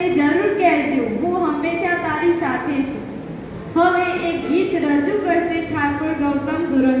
જરૂર કહેજો, હું હંમેશા તારી સાથે છું. હવે એક ગીત રજૂ કરશે ઠાકોર ગૌતમ ધોરણ